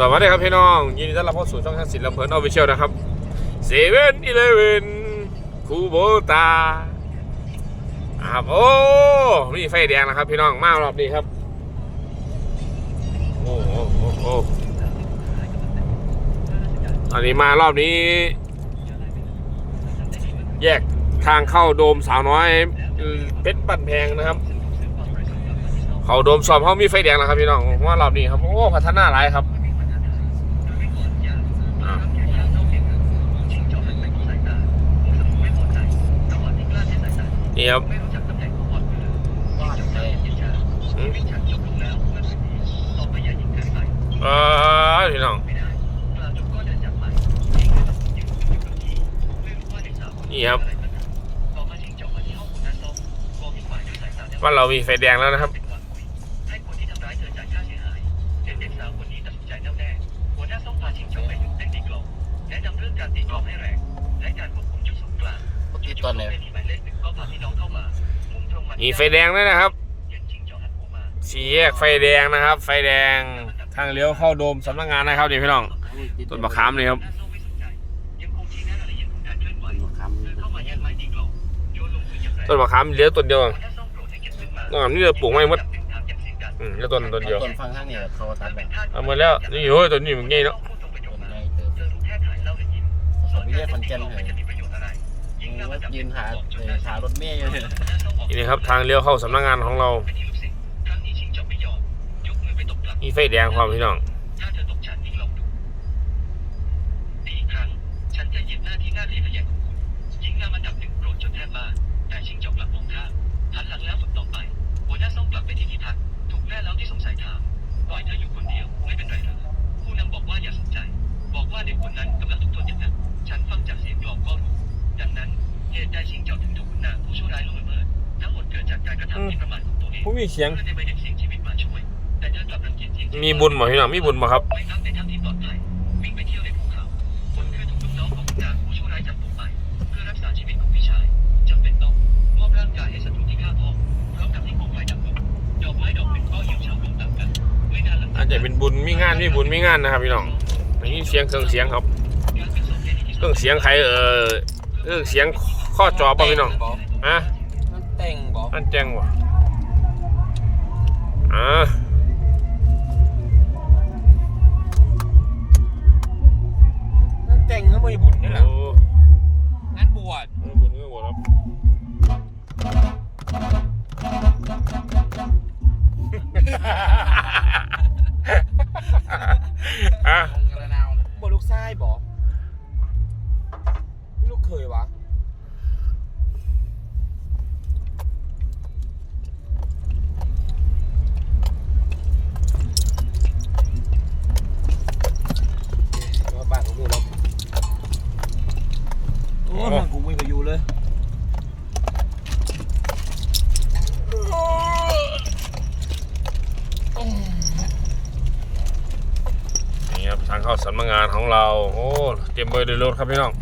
สวัสดีครับพี่น้อง ยินดีต้อนรับเข้าสู่ช่องทางศิลป์ลำเพลินออฟฟิเชียลนะครับเซเว่นอีเลเวนคูโบตาครับโอ้มีไฟแดงนะครับ พี่น้องมารอบนี้ครับ โอ้โหโอ้โหอันนี้มารอบนี้ แยกทางเข้าโดมสาวน้อยเพชรบันแพงนะครับ เขาโดมสอบเขามีไฟแดงแล้วครับพี่น้องมว่ารอบนี้ครับโอ้พัฒนาหลายครับอะนี่ ครับอืมเออพี่น้องนี่ครับว่าเรามีไฟแดงแล้วนะครับให้คนที่ทำร้ายเธอจ่ายค่าเสียหายเด็กสาวคนนี้ตัดสินใจแน่วแน่หัวหน้าส้มพาชิงจบไปอยู่เต้นตีกลองแนะนำเรื่องการตีกลองให้แรงและการควบคุมจุดศูนย์กลาง เมื่อกี้ตอนไหนที่หมายเลขหนึ่งก็พาพี่น้องเข้ามามุ่งตรงมามีไฟแดงด้วยนะครับเย็นชิงจอกหันหัวมาสี่แยกไฟแดงนะครับ ไฟแดงทางเลี้ยวเข้าโดมสำนักงานนะครับเดี๋ยวพี่น้องต้นมะขามเลยครับหน้าส้มไม่สนใจยังคงชี้หน้าและยังคงการเคลื่อนไหวมะขามเดินเข้ามาแย่งไม้ตีกลองโยนลงพื้นอย่างแรงต้นมะขามเลี้ยวต้นเดียวหัวหน้าส้มโกรธให้เก็บขึ้นมาน้องนี่เราปลูกไม่หมดจับดึงทางอย่างเสียงดังอืมแล้วต้นต้นเดียวต้นฟังข้างเนี่ยเขาตัดแบบเอาหมดแล้วนี่โอ้ยต้นนี้มันง่ายเนาะพูดตรงประโยต้คนมาใหญ่เติบเธอรู้แค่ถ่ายเล่าและยิ้มสอบวิทยาฟันเจนเลยจะมีประโยชน์อะไรยิ่งนำมาจับยืนหาเออหารถเมย์อยู่เนี่ยนี่นะครับทางเลี้ยวเข้าสำนักงานของเราเป็นที่ลูกศิษย์ครั้งนี้ชิงจบไม่ยอมยกมือไปตบกลับมีไฟแดงความพี่น้องถ้าเธอตกฉันอีกลองดูดีอีกครั้งฉันจะเหยียบหน้าที่หน้าที่พยานของคุณยิ่งนำอันดับหนึ่งโกรธจนแทบบ้าแต่ชิงจบกลับมองข้ามหันหลังแล้วฝึกต่อไปหัวหน้าส้มกลับไปที่ที่พักถูกแม่แล้วที่สงสัยถามปล่อยเธออยู่คนเดียวไม่เป็นไรหรอกผู้นำบอกว่าอย่าสนใจบอกว่าเด็กคนนั้นกำลังถูกโทษอย่างหนักฉันฟังจากเสียงกลองก็รู้ ดังนั้นเหตุใดชิงเจ้าถึงถูกคุณนางผู้ชั่วร้ายล่วงละเมิดทั้งหมดเกิดจากการกระทำที่ประมาทของตัวเองผู้มีเสียง เพื่อในใบเด็กเสียงชีวิตมาช่วย แต่เธอกลับรังเกียจเสียงชีวิตมีบุญบ่พี่น้องมีบุญบ่ครับไม่พักในถ้ำที่ปลอดภัยวิ่งไปเที่ยวในภูเขาผลคือถูกลูกน้องของคุณนางผู้ชั่วร้ายจับตัวไป เพื่อรักษาชีวิตของพี่ชายจำเป็นต้องมอบร่างกายให้ศัตรูที่ฆ่าพ่อพร้อมกับที่โคมไฟดับลงดอกไม้ดอกหนึ่งก็เหี่ยวเฉาลงตามกันไม่นานหลังอาจจะเป็นบุญมีงานมีบุญมีงานนะครับพี่น้องนี่เสียงเครื่องเสียงครับ การเป็นศพที่ดีที่เคสุรื่อดงเสียงใครเออ เครื่องเสียงข้อจอป่ะพี่น้องฮะมันแต่งบอกอันแจ้งวะอ่า เข้าสำนักงานของเรา โอ้ เต็มเบอร์เลยรถครับพี่น้อง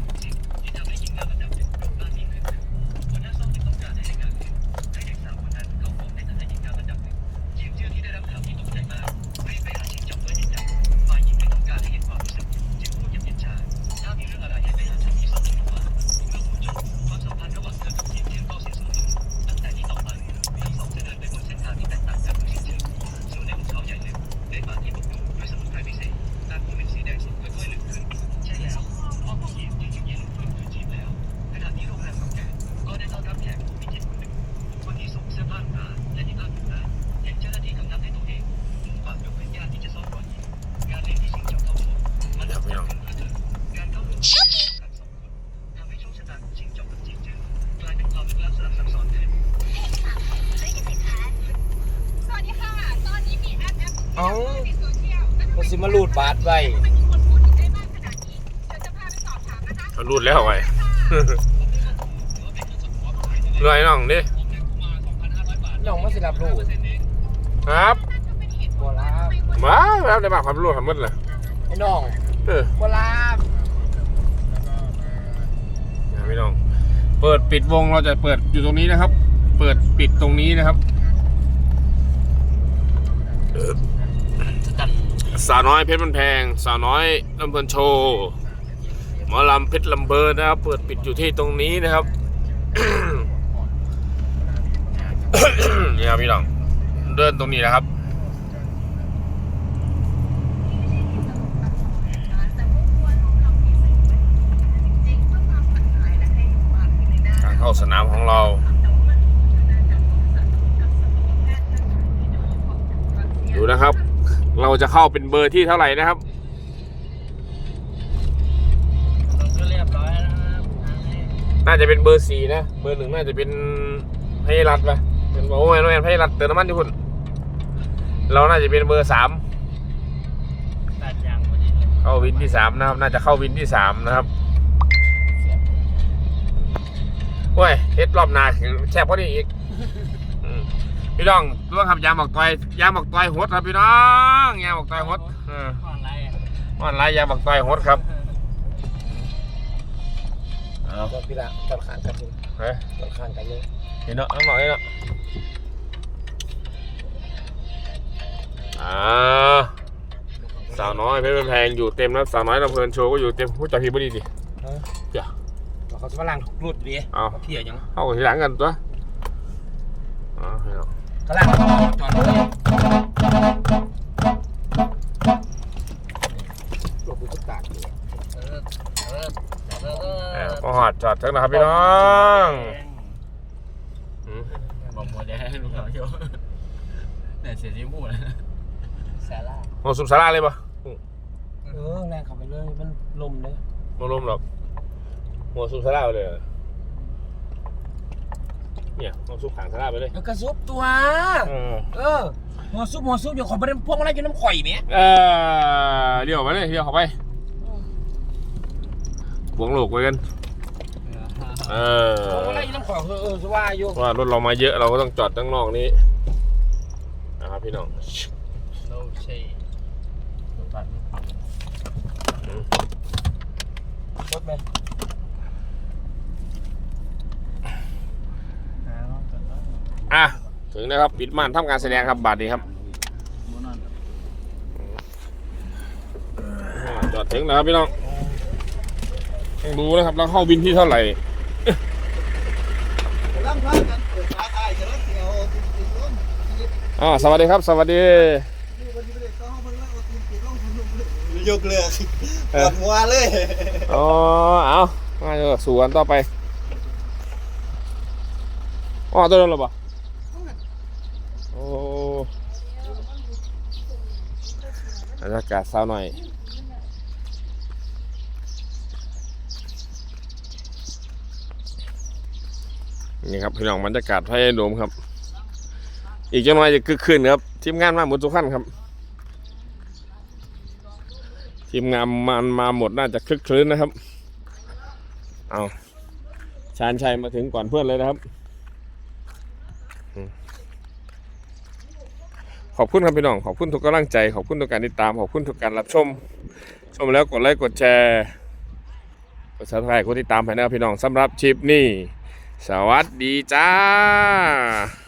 สลับซับซ้อนขึ้นสวัสดีค่ะ ตอนนี้มีแอปแอปหนึ่งเอ้า ในโซเชียลแล้วมันสิมาลูดบาทไว้ทำไมมีคนพูดถึงได้มากขนาดนี้เดี๋ยวจะพาไปสอบถามนะคะ เขารูดแล้วไว้รวยน้องดิน้องมาสิรับลูกครับนั่นก็เป็นเหตุผบัวลลาบมาแล้วได้บ้างความรู้ทำหมดเลยไอ้น้องเออบัวลาบนะพี่น้อง เปิดปิดวงเราจะเปิดอยู่ตรงนี้นะครับ เปิดปิดตรงนี้นะครับสาวน้อยเพชรมันแพง สาวน้อยลำเพลินโชว์หมอลำเพชรลำเบิร์นนะครับ เปิดปิดอยู่ที่ตรงนี้นะครับนี่ครับพี่น้องเดินตรงนี้นะครับ ทางเข้า สนามของเรา ดูนะครับ เราจะเข้าเป็นเบอร์ที่เท่าไหร่นะครับก็เรียบร้อยแล้วนะครับน่าจะเป็นเบอร์สี่นะ เบอร์หนึ่งน่าจะเป็นให้รัดปะเป็นโอ้ยน้อยให้รัดเติมน้ำมันที่คุณเราน่าจะเป็นเบอร์สามตัดยางพอดีเลยเข้าวินที่สามนะครับ น่าจะเข้าวินที่สามนะครับ โอ้ยเฮ็ดรอบหนาคือแคบกว่านี้อีกอืมพี่น้องร่วงครับยางบอกต่อยยางบอกต่อยหดครับพี่น้องยางบอกต่อยหดเออก่อนไรอะอ่อนไรยางบอกต่อยหดครับเอาก็พี่ละตอนข้างกันเลยเฮ้ยตอนข้างกันเลยเห็นเนาะน้องหน่อยเนาะอ่าสาวน้อยเพชรเป็นแพงอยู่เต็มแล้วสาวน้อยลำเพลินโชว์ก็อยู่เต็มผู้จัดทีมบดีสิเดี๋ยว เขาจะมาล้างรูดดิเอาเพียยังเข้าทีหลังกันตัวอ๋อให้เนาะเขาล้างจอดเลยรถกูก็ตากอยู่เออเออเออเอแอบอมาหอดจอดทั้งนะครับพี่น้องอืมบอกหมดแล้วให้ลูกเขาโยเนี่ยเสียชีมูนะสาระโมสุบสาราเลยปะเออแรงขับไปเลยมันลมเลยโมลมหรอก โมสุบสาราไปเลยเหรอเนี่ยโมสุบขางสาราไปเลย แล้วก็ซุปตัว เออ เออหัวซุปหัวซุปเดี๋ยวขอไปเล่นพวกอะไรอยู่น้ำข่อยไหมเออเลี้ยวไปเลยเลี้ยวเข้าไปบวงโลกไว้กัน เออพวกอะไรอยู่น้ำข่อยเออเออสว่าอยู่ว่ารถเรามาเยอะเราก็ต้องจอดตั้งนอกนี้นะครับพี่น้องโน้ใช่รถไหม อะ ถึงนะครับปิดม่านทำการแสดงครับบาทนี้ครับจอดถึงแล้วครับพี่น้องต้องดูนะครับเราเข้าบินที่เท่าไหร่อ่าสวัสดีครับ สวัสดียกเลือกปวดหัวเลยอ๋อเอามาเถอสู่กันต่อไปอ๋อตัวนั้นหรอปะโอ้ บรรยากาศเศร้าหน่อยนี่ครับพี่น้องบรรยากาศพระโดมครับ อีกจังหน่อยจะคึกคืนครับ ทีมงานมาหมดทุกขั้นครับ ทีมงานมันมาหมดน่าจะคลึกคลื้นนะครับ เอาชาญชัยมาถึงก่อนเพื่อนเลยนะครับ ขอบคุณครับพี่น้อง ขอบคุณทุกกำลังใจ ขอบคุณทุกการติดตาม ขอบคุณทุกการรับชม ชมแล้วกดไลค์ กดแชร์ กดซับสไครต์กดติดตามให้นะครับพี่น้องสำหรับชิปนี้สวัสดีจ้า